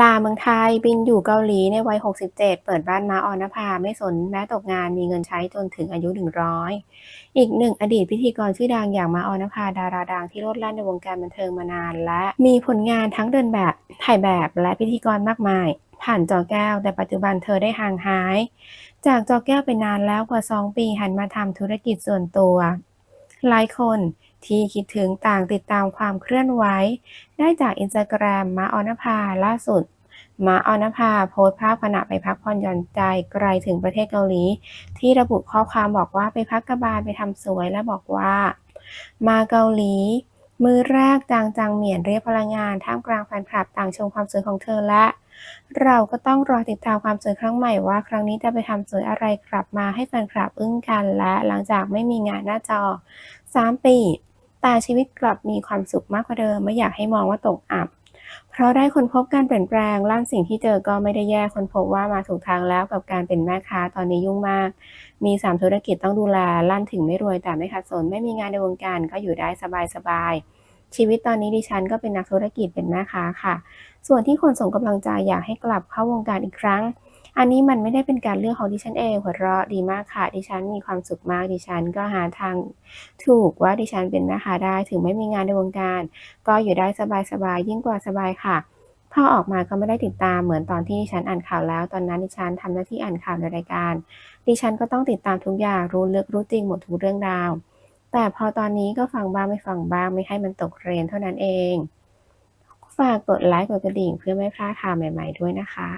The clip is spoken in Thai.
ลาเมืองไทยบินอยู่เกาหลีในวัย 67 เปิดบ้านมาออนภาไม่สนแม้ตกงานมีเงินใช้จนถึงอายุ 100 อีกหนึ่งอดีตพิธีกรชื่อดังอย่างมาออนภาดาราดังที่โลดแล่นในวงการบันเทิงมานานและมีผลงานทั้งเดินแบบ ถ่ายแบบและพิธีกรมากมาย ผ่านจอแก้ว แต่ปัจจุบันเธอได้ห่างหาย จากจอแก้วไปนานแล้วกว่า 2 ปีหันมาทำธุรกิจส่วนตัว หลายคน ที่คิดถึงต่างติดตามความเคลื่อนไหวได้จากอินสตาแกรมมาออนภาล่าสุดมาออนภาโพสต์ภาพขณะไปพักผ่อนหย่อนใจไกลถึงประเทศเกาหลี ที่ระบุข้อความบอกว่าไปพักกะบาลไปทำสวยและบอกว่า มาเกาหลี มือแรกจางจางเหมียนเรียกพลังงานท่ามกลางแฟนคลับต่างชมความสวยของเธอและ เราก็ต้องรอติดตามความสวยครั้งใหม่ว่า ครั้งนี้จะไปทำสวยอะไรกลับมาให้แฟนคลับอึ้งกันและหลังจากไม่มีงานหน้าจอ 3 ปี แต่ชีวิตกลับมีความสุขมากกว่าเดิมไม่อยากให้มองว่าตกอับ เพราะได้ค้นพบการเปลี่ยนแปลงล่านสิ่งที่เจอก็ไม่ได้แย่ค้นพบว่ามาถูกทางแล้วกับการเป็นแม่ค้าตอนนี้ยุ่งมาก มี 3 ธุรกิจต้องดูแลลั่นถึงไม่รวยแต่ไม่ขัดสนไม่มีงานในวงการก็อยู่ได้สบายๆชีวิตตอนนี้ดิฉันก็เป็นนักธุรกิจเป็นแม่ค้าค่ะ ส่วนที่คนส่งกำลังใจอยากให้กลับเข้าวงการอีกครั้ง อันนี้มันไม่ได้เป็นการเลือกของดิฉันเองหัวเราะดีมากค่ะ ดิฉันมีความสุขมาก ดิฉันก็หาทางถูกว่าดิฉันเป็นแม่ค้าได้ ถึงไม่มีงานในวงการ ก็อยู่ได้สบายๆยิ่งกว่าสบายค่ะพอออกมาก็ไม่ได้ติดตามเหมือนตอนที่ดิฉันอ่านข่าวแล้ว ตอนนั้นดิฉันทำหน้าที่อ่านข่าวในรายการ ดิฉันก็ต้องติดตามทุกอย่างรู้ลึกรู้จริงหมดทุกเรื่องราว แต่พอตอนนี้ก็ฟังบ้างไม่ฟังบ้างไม่ให้มันตกเรนด์เท่านั้นเอง ฝากกดไลค์กดกระดิ่งเพื่อไม่พลาดข่าวใหม่ ๆด้วยนะคะ